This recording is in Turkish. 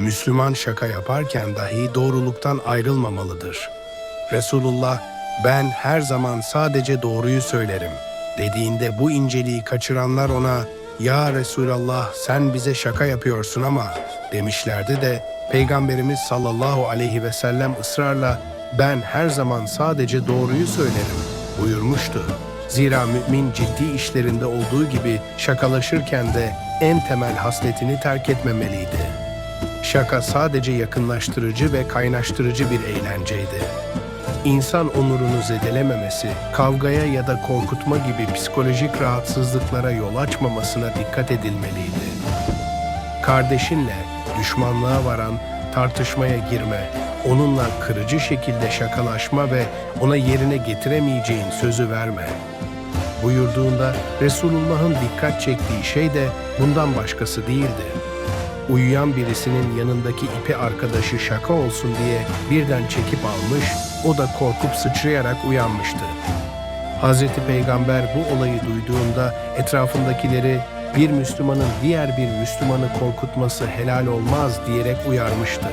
Müslüman şaka yaparken dahi doğruluktan ayrılmamalıdır. Resulullah, ben her zaman sadece doğruyu söylerim dediğinde bu inceliği kaçıranlar ona, ya Resulallah sen bize şaka yapıyorsun ama demişlerdi de Peygamberimiz sallallahu aleyhi ve sellem ısrarla ben her zaman sadece doğruyu söylerim buyurmuştu. Zira mümin ciddi işlerinde olduğu gibi şakalaşırken de en temel hasletini terk etmemeliydi. Şaka sadece yakınlaştırıcı ve kaynaştırıcı bir eğlenceydi. İnsan onurunu zedelememesi, kavgaya ya da korkutma gibi psikolojik rahatsızlıklara yol açmamasına dikkat edilmeliydi. Kardeşinle düşmanlığa varan tartışmaya girme, onunla kırıcı şekilde şakalaşma ve ona yerine getiremeyeceğin sözü verme. Buyurduğunda Resulullah'ın dikkat çektiği şey de bundan başkası değildi. Uyuyan birisinin yanındaki ipi arkadaşı şaka olsun diye birden çekip almış, o da korkup sıçrayarak uyanmıştı. Hazreti Peygamber bu olayı duyduğunda etrafındakileri bir Müslümanın diğer bir Müslümanı korkutması helal olmaz diyerek uyarmıştı.